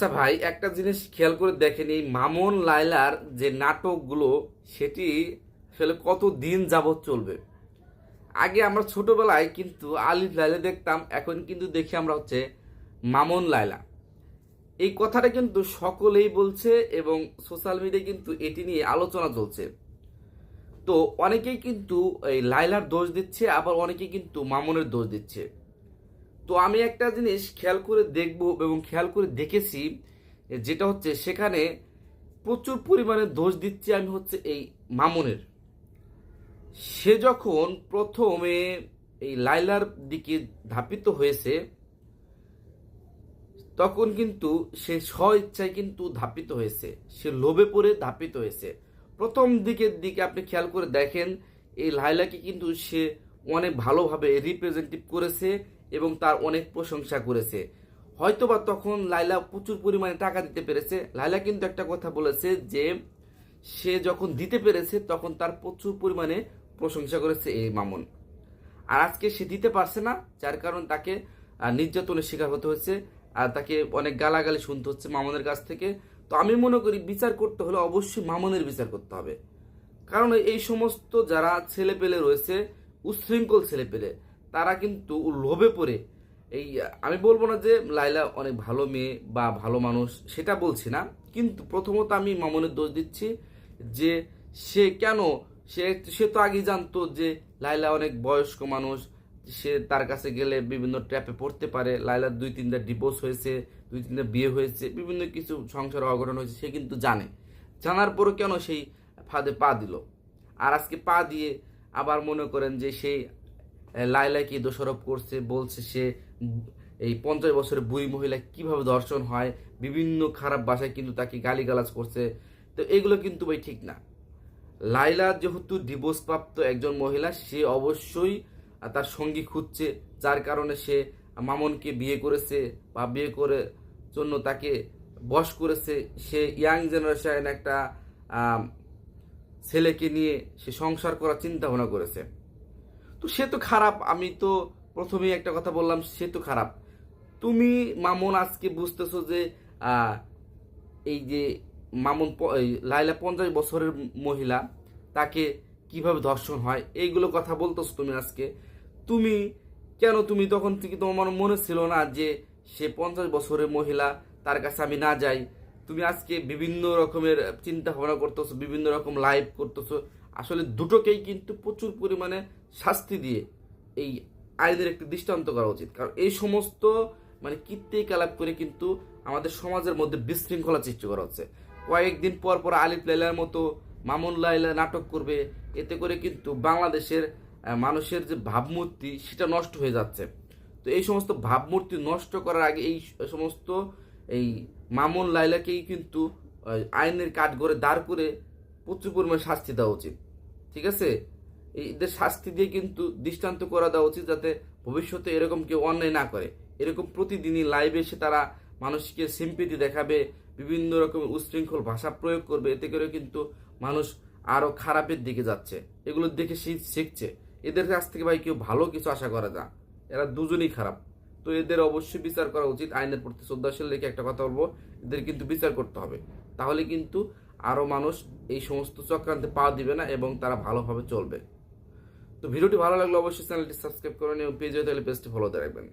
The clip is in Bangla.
আচ্ছা ভাই, একটা জিনিস খেয়াল করে দেখেন মামুন লাইলার যে নাটকগুলো, সেটি আসলে কত দিন যাবৎ চলবে? আগে আমরা ছোটবেলায় কিন্তু আলিফ লাইলা দেখতাম, এখন কিন্তু দেখি আমরা হচ্ছে মামুন লাইলা এই কথাটা কিন্তু সকলেই বলছে এবং সোশ্যাল মিডিয়ায় কিন্তু এটি নিয়ে আলোচনা চলছে। তো অনেকেই কিন্তু এই লাইলার দোষ দিচ্ছে, আবার অনেকেই কিন্তু মামুনের দোষ দিচ্ছে। তো আমি একটা জিনিস খেয়াল করে দেখব এবং খেয়াল করে দেখেছি যেটা হচ্ছে সেখানে প্রচুর পরিমাণে দোষ দিচ্ছি আমি হচ্ছে এই মামুনের। সে যখন প্রথমে এই লাইলার দিকে ধাপিত হয়েছে, তখন কিন্তু সে স্ব ইচ্ছায় কিন্তু ধাপিত হয়েছে। সে লোভে পড়ে ধাপিত হয়েছে। প্রথম দিকের দিকে আপনি খেয়াল করে দেখেন, এই লাইলাকে কিন্তু সে অনেক ভালোভাবে রিপ্রেজেন্টেটিভ করেছে এবং তার অনেক প্রশংসা করেছে। হয়তোবা তখন লাইলা প্রচুর পরিমাণে টাকা দিতে পেরেছে। লাইলা কিন্তু একটা কথা বলেছে যে, সে যখন দিতে পেরেছে, তখন তার প্রচুর পরিমাণে প্রশংসা করেছে এই মামুন। আর আজকে সে দিতে পারছে না, যার কারণ তাকে নির্যাতনের শিকার হতে হচ্ছে আর তাকে অনেক গালাগালি শুনতে হচ্ছে মামুনের কাছ থেকে। তো আমি মনে করি বিচার করতে হলে অবশ্যই মামুনের বিচার করতে হবে। কারণ এই সমস্ত যারা ছেলে পেলে রয়েছে উচ্ছৃঙ্খল ছেলে পেলে তারা কিন্তু লোভে পড়ে। এই, আমি বলব না যে লাইলা অনেক ভালো মেয়ে বা ভালো মানুষ, সেটা বলছি না। কিন্তু প্রথমত আমি মামুনের দোষ দিচ্ছি যে সে কেন, সে সে তো আগেই জানতো যে লাইলা অনেক বয়স্ক মানুষ, সে তার কাছে গেলে বিভিন্ন ট্র্যাপে পড়তে পারে। লাইলার দুই তিনটা ডিভোর্স হয়েছে, দুই তিনটা বিয়ে হয়েছে, বিভিন্ন কিছু সংসার অঘটন হয়েছে, সে কিন্তু জানে। জানার পরও কেন সেই ফাঁদে পা দিল? আর আজকে পা দিয়ে আবার মনে করেন যে সেই লাইলাকে দোষারোপ করছে, বলছে সে এই পঞ্চাশ বছরের বুড়ি মহিলা কীভাবে দর্শন হয়, বিভিন্ন খারাপ ভাষায় কিন্তু তাকে গালিগালাজ করছে। তো এগুলো কিন্তু ভাই ঠিক না। লাইলা যেহেতু ডিভোর্স প্রাপ্ত একজন মহিলা, সে অবশ্যই তার সঙ্গী খুঁজছে, যার কারণে সে মামনকে বিয়ে করেছে বা বিয়ে করে জন্য তাকে বশ করেছে। সে ইয়াং জেনারেশন একটা ছেলেকে নিয়ে সে সংসার করার চিন্তা ভাবনা করেছে। তো সে তো খারাপ, আমি তো প্রথমেই একটা কথা বললাম, সে তো খারাপ। তুমি মামুন আজকে বুঝতেছো যে এই যে মামুন লাইলা পঞ্চাশ বছরের মহিলা, তাকে কীভাবে ধর্ষণ হয়, এইগুলো কথা বলতেছো তুমি আজকে। তুমি, কেন তুমি তখন থেকে তোমার মনে ছিল না যে সে পঞ্চাশ বছরের মহিলা, তার কাছে আমি না যাই? তুমি আজকে বিভিন্ন রকমের চিন্তা ভাবনা করতেছো, বিভিন্ন রকম লাইভ করতেছো আসলে দুটোকেই কিন্তু প্রচুর পরিমাণে শাস্তি দিয়ে এই আইনের একটি দৃষ্টান্ত করা উচিত। কারণ এই সমস্ত মানে কীর্তি কালাপ করে কিন্তু আমাদের সমাজের মধ্যে বিশৃঙ্খলা সৃষ্টি করা হচ্ছে। কয়েকদিন পর পর আলিফ লাইলার মতো মামুন লাইলা নাটক করবে, এতে করে কিন্তু বাংলাদেশের মানুষের যে ভাবমূর্তি, সেটা নষ্ট হয়ে যাচ্ছে। তো এই সমস্ত ভাবমূর্তি নষ্ট করার আগে এই সমস্ত এই মামুন লাইলাকেই কিন্তু আইনের কাঠ করে দাঁড় করে প্রচুর পরিমাণে শাস্তি দেওয়া উচিত। ঠিক আছে? এদের শাস্তি দিয়ে কিন্তু দৃষ্টান্ত করা দেওয়া উচিত যাতে ভবিষ্যতে এরকম কেউ অন্যায় না করে। এরকম প্রতিদিনই লাইভে এসে তারা মানুষকে সিম্পিতি দেখাবে, বিভিন্ন রকমের উশৃঙ্খল ভাষা প্রয়োগ করবে, এতে করে কিন্তু মানুষ আরও খারাপের দিকে যাচ্ছে। এগুলো দেখে শিখছে। এদের কাছ থেকে ভাই কেউ ভালো কিছু আশা করা যা এরা দুজনেই খারাপ। তো এদের অবশ্যই বিচার করা উচিত। আইনের প্রতি শ্রদ্ধাশীল রেখে একটা কথা বলব, এদের কিন্তু বিচার করতে হবে। তাহলে কিন্তু আরও মানুষ এই সমস্ত চক্রান্তে পা দিবে না এবং তারা ভালোভাবে চলবে। তো ভিডিওটি ভালো লাগলে অবশ্যই চ্যানেলটি সাবস্ক্রাইব নিয়ে এবং পেজে তাহলে পেজটি ফলোতে রাখবেন।